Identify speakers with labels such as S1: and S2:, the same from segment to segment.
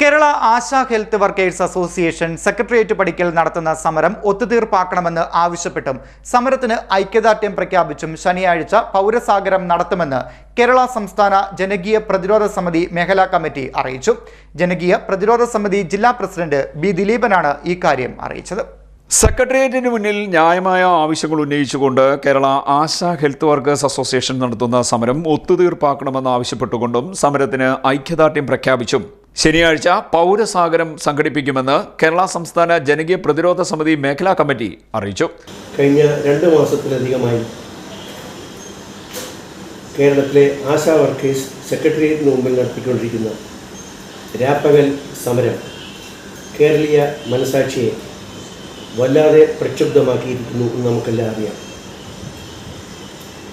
S1: Kerala Asha health workers association secretariat പടിക്കൽ നടത്തുന്ന സമരം ഒത്തുതീർപ്പാക്കണമെന്ന് ആവശ്യപ്പെട്ടും സമരത്തിന് ഐക്യദാർഢ്യം പ്രഖ്യാപിച്ചും ശനിയാഴ്ച പൗരസാഗരം നടത്തുമെന്ന് കേരള സംസ്ഥാന ജനകീയ പ്രതിരോധ സമിതി മേഖലാ കമ്മിറ്റി അറിയിച്ചു. ജനകീയ പ്രതിരോധ സമിതി ജില്ലാ പ്രസിഡന്റ് ബി ദിലീപനാണ് ഇക്കാര്യം കാര്യം അറിയിച്ചത്.
S2: സെക്രട്ടേറിയറ്റിന് മുന്നിൽ ന്യായമായ ആവശ്യങ്ങൾ ഉന്നയിച്ചുകൊണ്ട് Kerala Asha health workers association നടത്തുന്ന സമരം ഒത്തുതീർപ്പാക്കണമെന്ന് ആവശ്യപ്പെട്ടുകൊണ്ടും സമരത്തിന് ഐക്യദാർഢ്യം പ്രഖ്യാപിച്ചും ശനിയാഴ്ച പൗരസാഗരം സംഘടിപ്പിക്കുമെന്ന് കേരള സംസ്ഥാന ജനകീയ പ്രതിരോധ സമിതി മേഖലാ കമ്മിറ്റി അറിയിച്ചു.
S3: കഴിഞ്ഞ രണ്ട് മാസത്തിലധികമായി കേരളത്തിലെ ആശാ വർക്കേഴ്സ് സെക്രട്ടേറിയറ്റിന് മുമ്പിൽ നടത്തിക്കൊണ്ടിരിക്കുന്ന രാപ്പകൽ സമരം കേരളീയ മനസാക്ഷിയെ വല്ലാതെ പ്രക്ഷുബ്ധമാക്കിയിരിക്കുന്നു എന്ന് നമുക്കെല്ലാം അറിയാം.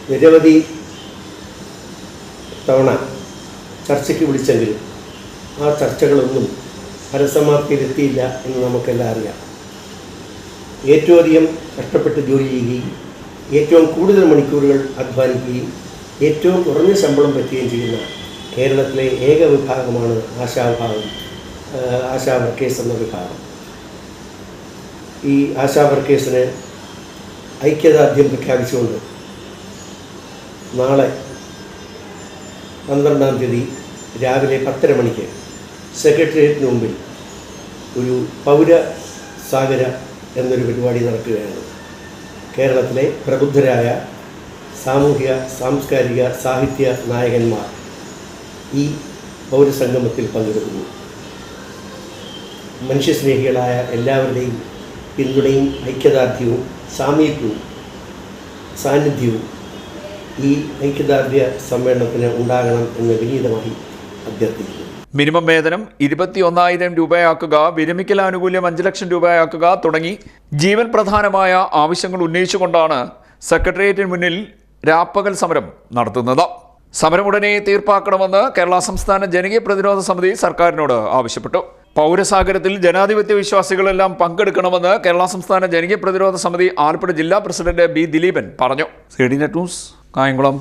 S3: നിരവധി തവണ ചർച്ചയ്ക്ക് വിളിച്ചെങ്കിലും ആ ചർച്ചകളൊന്നും ഫലസമാപ്തിയിലെത്തിയില്ല എന്ന് നമുക്കെല്ലാം അറിയാം. ഏറ്റവും അധികം കഷ്ടപ്പെട്ട് ജോലി ചെയ്യുകയും ഏറ്റവും കൂടുതൽ മണിക്കൂറുകൾ അധ്വാനിക്കുകയും ഏറ്റവും കുറഞ്ഞ ശമ്പളം പറ്റുകയും ചെയ്യുന്ന കേരളത്തിലെ ഏക വിഭാഗമാണ് ആശാവിഭാഗം ആശാ വർക്കേഴ്സ് എന്ന വിഭാഗം. ഈ ആശാ വർക്കേഴ്സിന് ഐക്യദാർഢ്യം പ്രഖ്യാപിച്ചുകൊണ്ട് നാളെ പന്ത്രണ്ടാം തീയതി രാവിലെ പത്തര മണിക്ക് സെക്രട്ടേറിയറ്റിന് മുമ്പിൽ ഒരു പൗര സാഗര എന്നൊരു പരിപാടി നടക്കുകയാണ്. കേരളത്തിലെ പ്രബുദ്ധരായ സാമൂഹിക സാംസ്കാരിക സാഹിത്യ നായകന്മാർ ഈ പൗരസംഗമത്തിൽ പങ്കെടുക്കുന്നു. മനുഷ്യസ്നേഹികളായ എല്ലാവരുടെയും പിന്തുണയും ഐക്യദാർഢ്യവും സാമീപ്യവും സാന്നിധ്യവും ഈ ഐക്യദാർഢ്യ സമ്മേളനത്തിന് ഉണ്ടാകണം എന്ന് വിനീതമായി അഭ്യർത്ഥിക്കുന്നു.
S2: മിനിമം വേതനം ഇരുപത്തി ഒന്നായിരം രൂപയാക്കുക വിരമിക്കൽ ആനുകൂല്യം അഞ്ച് ലക്ഷം രൂപയാക്കുക തുടങ്ങി ജീവൻ പ്രധാനമായ ആവശ്യങ്ങൾ ഉന്നയിച്ചുകൊണ്ടാണ് സെക്രട്ടേറിയറ്റിന് മുന്നിൽ രാപ്പകൽ സമരം നടത്തുന്നത്. സമരം ഉടനെ തീർപ്പാക്കണമെന്ന് കേരള സംസ്ഥാന ജനകീയ പ്രതിരോധ സമിതി സർക്കാരിനോട് ആവശ്യപ്പെട്ടു. പൗരസാഗരത്തിൽ ജനാധിപത്യ വിശ്വാസികളെല്ലാം പങ്കെടുക്കണമെന്ന് കേരള സംസ്ഥാന ജനകീയ പ്രതിരോധ സമിതി ആലപ്പുഴ ജില്ലാ പ്രസിഡന്റ് ബി ദിലീപൻ പറഞ്ഞു. C D net news Kayamkulam.